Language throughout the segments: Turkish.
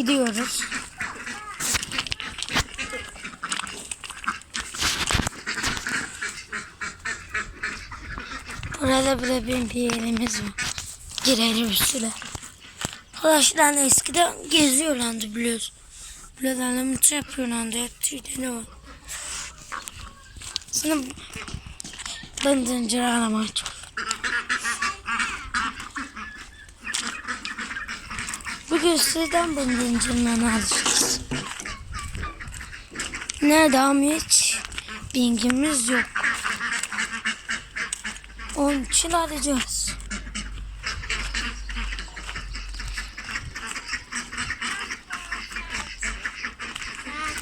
Gidiyoruz. Burada bile bir, bir yerimiz var. Girelim üstüne. Arkadaşlar eskiden geziyorlardı biliyorsun. Buralarla mutlu yapıyorlardı. Hep tüyleri var. Sonra bındırıncı aramak çok. Bugün sizden bındırıncından alacağız. Nerede ama hiç bilgimiz yok. Onun için arayacağız.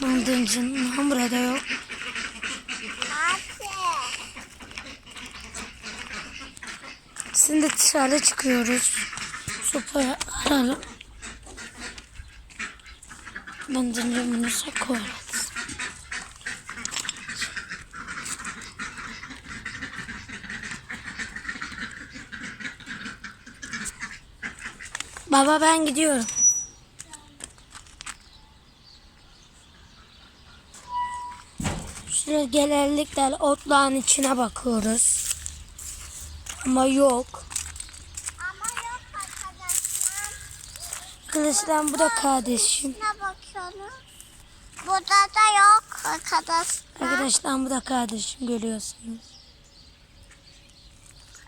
Bındırıncından burada yok. Şimdi dışarı çıkıyoruz. Sopayı aralım. Bındırıncımızı koyarız. Baba ben gidiyorum. Şuraya genellikle otlağın içine bakıyoruz. Ama yok. Ama yok arkadaşlar. Arkadaşlar bu da kardeşim. Burada da yok arkadaşlar. Arkadaşlar bu da kardeşim görüyorsunuz.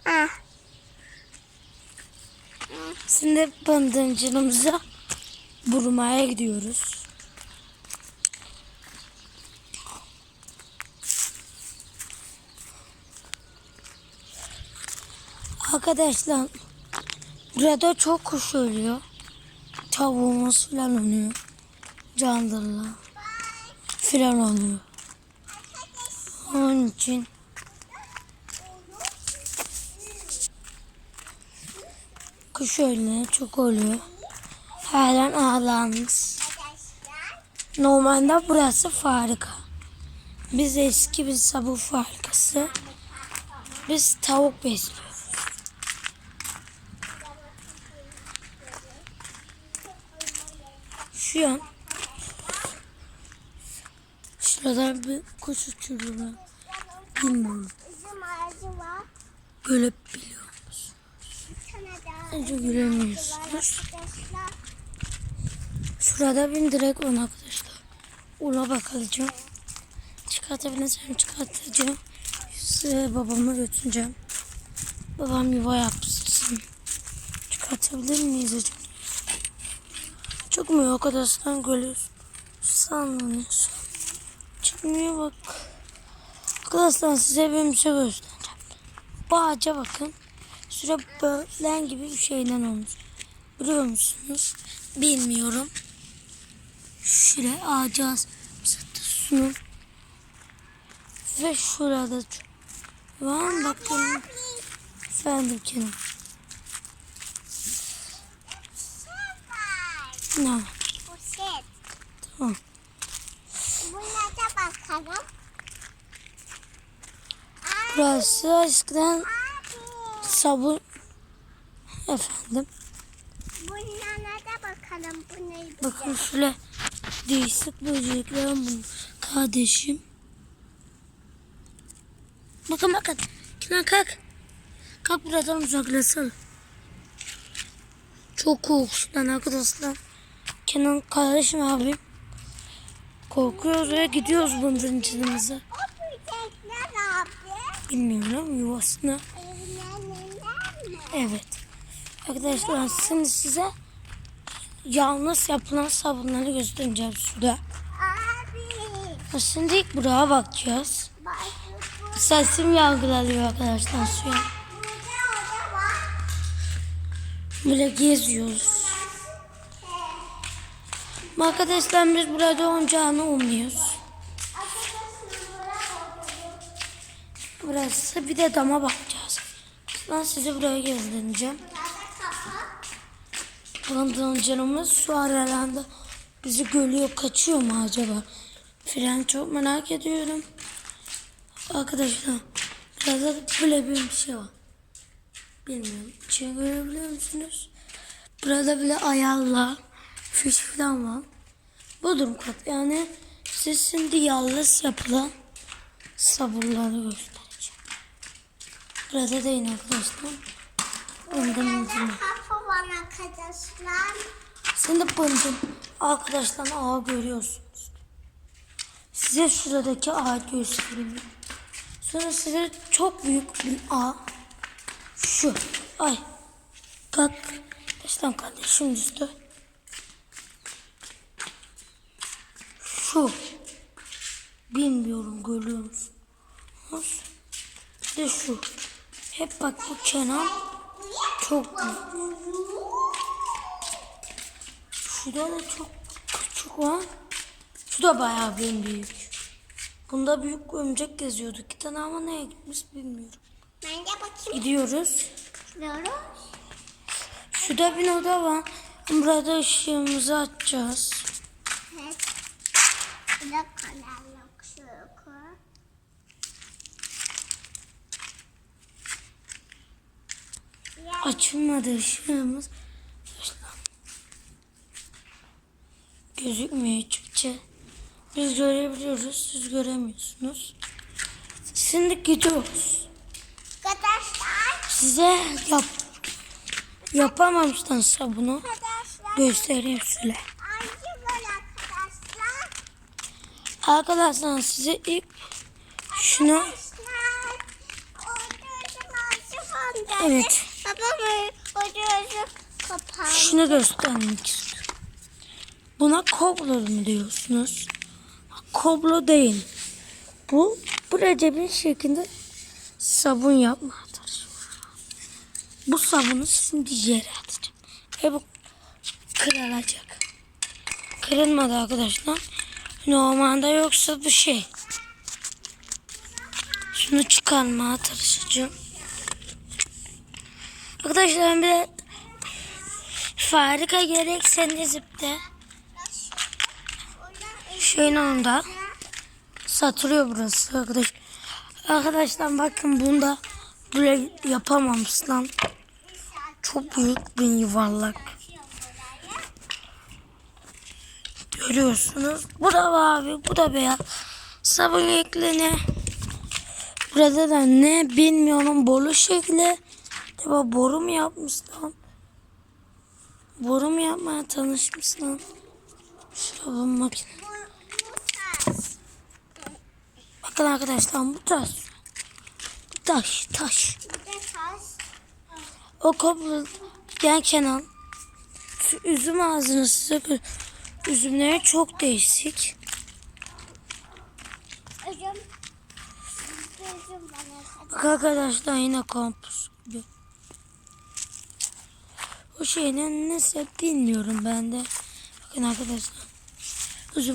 Ah. Şimdi bındırıncımıza vurmaya gidiyoruz. Arkadaşlar burada çok kuş ölüyor. Tavuğumuz falan oluyor. Candırla falan oluyor. Onun için kuş ölüyor çok oluyor. Halen. Arkadaşlar. Normalde burası farika. Biz eski bir sabun farikası. Biz tavuk besliyoruz. Şu an şurada bir kuş uçuruyor. Bilmiyorum. Böyle biliyor musun? Bir tane daha Bence var göremiyorsunuz. Şurada bin direkt on arkadaşlar. Ula bakacağım. Çıkartabilirsem çıkartacağım. Size babama götüreceğim. Babam yuva yapsın. Çıkartabilir miyiz acaba? Yok arkadaşlar görüyorsun. Sanmıyorsun. Çıkmıyor bak. Arkadaşlar size bir şey göstereceğim. Bu ağaca bakın. Süre bölen gibi bir şeyden olmuş. Biliyor musunuz? Bilmiyorum. Şuraya ağaca satı sunu. Ve şurada var bakın. Efendim Kenan. Ne? Poşet. Tamam. Buna da bakalım. Burası eskiden Abi. sabun. Efendim. Bunlara da bakalım. Bu neydi? Bakın şöyle değişik böcekler bunun. Kardeşim. Bakın bakın. Kenan kalk. Kalk buradan uzaklaşalım. Çok korkusundan arkadaşlar. Kenan kardeşim abim. Korkuyoruz ve gidiyoruz böcekler abi. Bilmiyorum yuvasına. Evet. Arkadaşlar şimdi size yalnız yapılan sabunları göstereceğim suda. Abi. Şimdi ilk buraya bakacağız. Sesim yargılanıyor arkadaşlar suya. Böyle geziyoruz. Arkadaşlar biz burada oyuncağını umuyoruz. Burası bir de dama bakacağız. Ben size buraya gezdireceğim. Buranın canımız su aralarında bizi görüyor kaçıyor mu acaba? Fren çok merak ediyorum. Arkadaşlar biraz da böyle bir şey var. Bilmiyorum. İçine görebiliyor musunuz? Burada bile ayarla fiş falan var. Bodrum kat yani size şimdi yalnız yapılan sabunları göstereceğim. Burada da yine arkadaşlar. Bundan Burada kapı var arkadaşlar. Şimdi bındım. Arkadaşlar ağı görüyorsunuz. Size şuradaki ağı göstereyim. Sonra size çok büyük bir ağ. Şu. Ay. Kalk. Baştan kardeşim üstü. Şu. Bilmiyorum görüyor musunuz? Bir de şu. Hep bak bu kenar çok büyük. Şurada da çok küçük var. Şu da bayağı bir büyük. Bunda büyük örümcek geziyordu. İki tane ama neye gitmiş bilmiyorum. Ben de bakayım. Gidiyoruz. Diyoruz. Şurada bir oda var. Burada ışığımızı açacağız. De karanlık şarkı. Açılmadı ışığımız. Gözükmüyor Türkçe. Biz görebiliyoruz. Siz göremiyorsunuz. Şimdi gidiyoruz. Arkadaşlar. Size yap yapamamıştan sabunu göstereyim size. Aynı böyle arkadaşlar. Arkadaşlar size ilk şunu? Evet. Şunu göstermek istiyorum. Buna koblo mu diyorsunuz? Koblo değil. Bu bu Recep'in şeklinde sabun yapmadır. Bu sabunu şimdi yere atacağım. Ve bu kırılacak. Kırılmadı arkadaşlar. Normalde yoksa bu şey. Şunu çıkarmaya çalışacağım. Arkadaşlar bir Farika gerekseniz de şeyin onda satılıyor burası arkadaş. Arkadaşlar bakın bunda böyle yapamamış lan. Çok büyük bir yuvarlak. Görüyorsunuz. Bu da mavi, bu da beyaz. Sabun eklene. Burada da ne bilmiyorum boru şekli. Acaba boru mu yapmış lan? Boru mu yapmaya tanışmış lan? Sabun makine. Bakın arkadaşlar bu taş. Taş, taş. O kablo yan kenar. Şu üzüm ağzını size Üzümleri çok değişik. Bak arkadaşlar yine kampüs gibi. O şeyin neyse bilmiyorum ben de. Bakın arkadaşlar. Üzüm